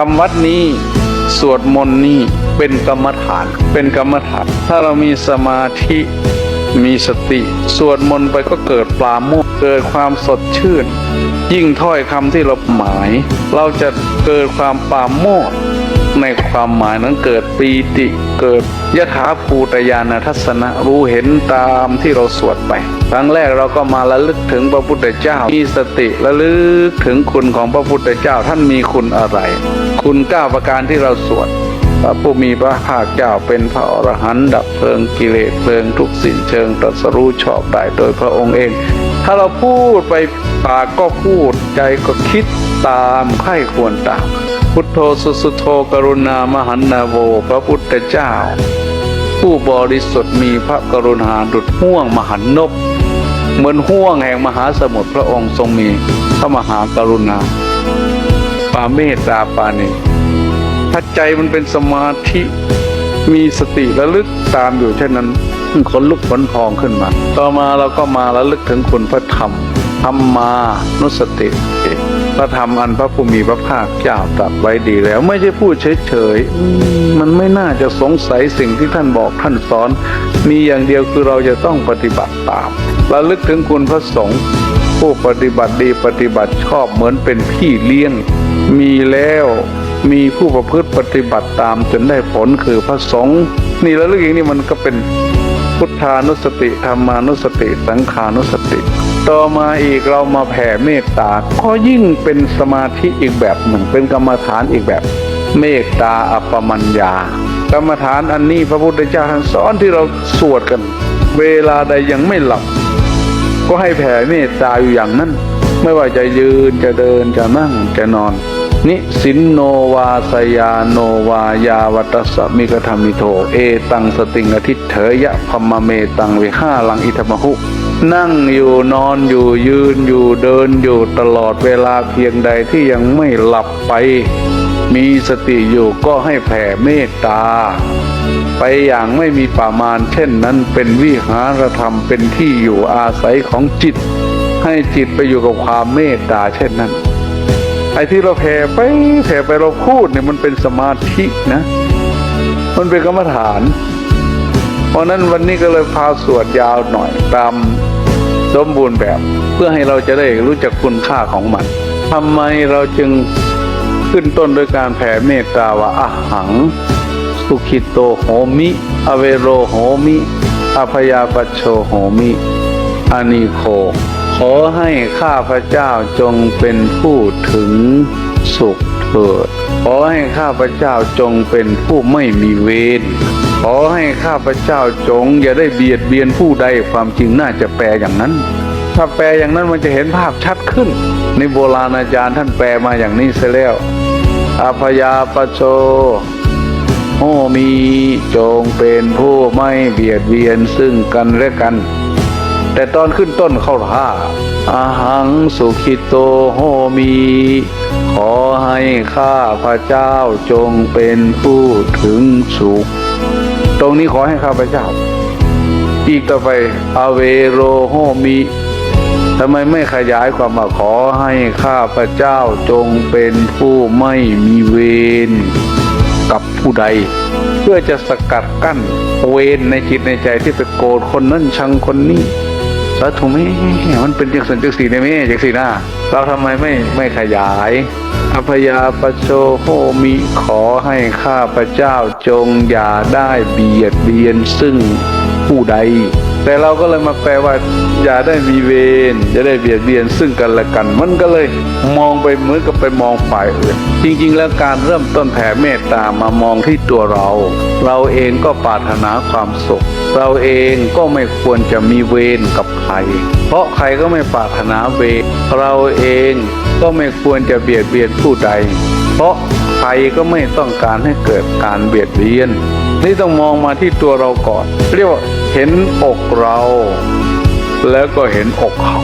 ทำวัดนี้สวดมนต์นี่เป็นกรรมฐาน เป็นกรรมฐาน ถ้าเรามีสมาธิมีสติ สวดมนต์ไปก็เกิดปราโมทย์เกิดความสดชื่น ยิ่งถ้อยคำที่เราหมาย เราจะเกิดความปราโมทย์ในความหมายนั้นเกิดปีติเกิดยถาภูตยานทัศนะรู้เห็นตามที่เราสวดไป ครั้งแรกเราก็มาระลึกถึงพระพุทธเจ้า มีสติระลึกถึงคุณของพระพุทธเจ้าท่านมีคุณอะไร คุณเก้าประการที่เราสวดพระผู้มีพระภาคเจ้าเป็นพระอรหันต์ดับเพลิงกิเลสเพลิงทุกสิ่งเชิงตรัสรู้ชอบได้โดยพระองค์เอง ถ้าเราพูดไปปากก็พูดใจก็คิดตามใครควรตาม พุทโธสุสุโธกรุณามหันนาโวพระพุทธเจ้า ผู้บริสุทธิ์มีพระกรุณาดุจห่วงมหันนบเหมือนห่วงแห่งมหาสมุทรพระองค์ทรงมีพระมหากรุณา ปาเมตตาปานีถ้าใจมันเป็นสมาธิมีสติระลึกตามอยู่เช่นนั้นขนลุกขนพองขึ้นมา ต่อมาเราก็มาระลึกถึงคุณพระธรรมธรรมานุสติพระธรรมอันพระผู้มีพระภาคเจ้าตรัสไว้ดีแล้ว ไม่ใช่พูดเฉยๆอืมมันไม่น่าจะสงสัยสิ่งที่ท่านบอกท่านสอน มีอย่างเดียวคือเราจะต้องปฏิบัติตามระลึกถึงคุณพระสงฆ์ ผู้ปฏิบัติดีปฏิบัติชอบเหมือนเป็นพี่เลี้ยง มีแล้วมีผู้ประพฤติปฏิบัติตามจนได้ผลคือพระสงฆ์นี่แล้วเรื่องนี้มันก็เป็นพุทธานุสติธรรมานุสติ สังขานุสติ ต่อมาอีกเรามาแผ่เมตตาก็ยิ่งเป็นสมาธิอีกแบบหนึ่งเป็นกรรมฐานอีกแบบ เมตตาอัปปมัญญากรรมฐานอันนี้พระพุทธเจ้าท่านสอนที่เราสวดกัน เวลาใดยังไม่หลับ ก็ให้แผ่เมตตาอยู่อย่างนั้น ไม่ว่าจะยืนจะเดินจะนั่งจะนอน นิสินโนวาสยาโนวายาวัตสมิกธรรมิโท เอตังสติงอทิเถยะพมเมตังวิห้าลังอิธมหุนั่งอยู่นอนอยู่ยืนอยู่เดินอยู่ตลอดเวลาเพียงใดที่ยังไม่หลับไป มีสติอยู่ก็ให้แผ่เมตตา ไปอย่างไม่มีประมาณเช่นนั้นเป็นวิหารธรรมเป็นที่อยู่อาศัยของจิต ให้จิตไปอยู่กับความเมตตาเช่นนั้นไอ้ที่เราแผ่ไปแผ่ไปเราพูดเนี่ยมันเป็นสมาธินะ มันเป็นกรรมฐาน เพราะนั้นวันนี้ก็เลยพาสวดยาวหน่อยตามสมบูรณ์แบบ เพื่อให้เราจะได้รู้จักคุณค่าของมันทำไมเราจึง ขึ้นต้นโดยการแผ่เมตตาว่าอาหัง สุขิโตโหมิ อเวโรโหมิอภยาปชโชโหมิอานิโค ขอให้ข้าพระเจ้าจงเป็นผู้ถึงสุขเถิด ขอให้ข้าพระเจ้าจงเป็นผู้ไม่มีเวร ขอให้ข้าพระเจ้าจงอย่าได้เบียดเบียนผู้ใดความจริงน่าจะแปลอย่างนั้น ถ้าแปลอย่างนั้นมันจะเห็นภาพชัดขึ้นในโบราณอาจารย์ท่านแปลมาอย่างนี้เสียแล้วอภยาปโชโอมีจงเป็นผู้ไม่เบียดเบียนซึ่งกันและกัน แต่ตอนขึ้นต้นเข้าท่าอาหังสุขิโตโหมี ขอให้ข้าพระเจ้าจงเป็นผู้ถึงสุข ตรงนี้ขอให้ข้าพระเจ้า อีกต่อไปอเวโรโหมิ ทำไมไม่ขยายความมาขอให้ข้าพระเจ้าจงเป็นผู้ไม่มีเวรกับผู้ใด เพื่อจะสกัดกั้นเวรในจิตในใจที่ไปโกรธคนนั้นชังคนนี้สาธุแม่มันเป็นจังสันจังสีในแม่จังสีหน้าเราทำไมไม่ไม่ขยายอภยาปโชโหมิขอให้ข้าพระเจ้าจงอย่าได้เบียดเบียนซึ่งผู้ใด แต่เราก็เลยมาแปลว่า อย่าได้มีเวรอย่าได้เบียดเบียนซึ่งกันและกัน มันก็เลยมองไปเหมือนกับไปมองฝ่ายอื่นจริง ๆ แล้วการเริ่มต้นแผ่เมตตามามองที่ตัวเรา เราเองก็ปรารถนาความสุข เราเองก็ไม่ควรจะมีเวรกับใคร เพราะใครก็ไม่ปรารถนาเวรเราเองก็ไม่ควรจะเบียดเบียนผู้ใด เพราะใครก็ไม่ต้องการให้เกิดการเบียดเบียน นี่ต้องมองมาที่ตัวเราก่อน เรียกว่าเห็นอกเรา แล้วก็เห็นอกเขา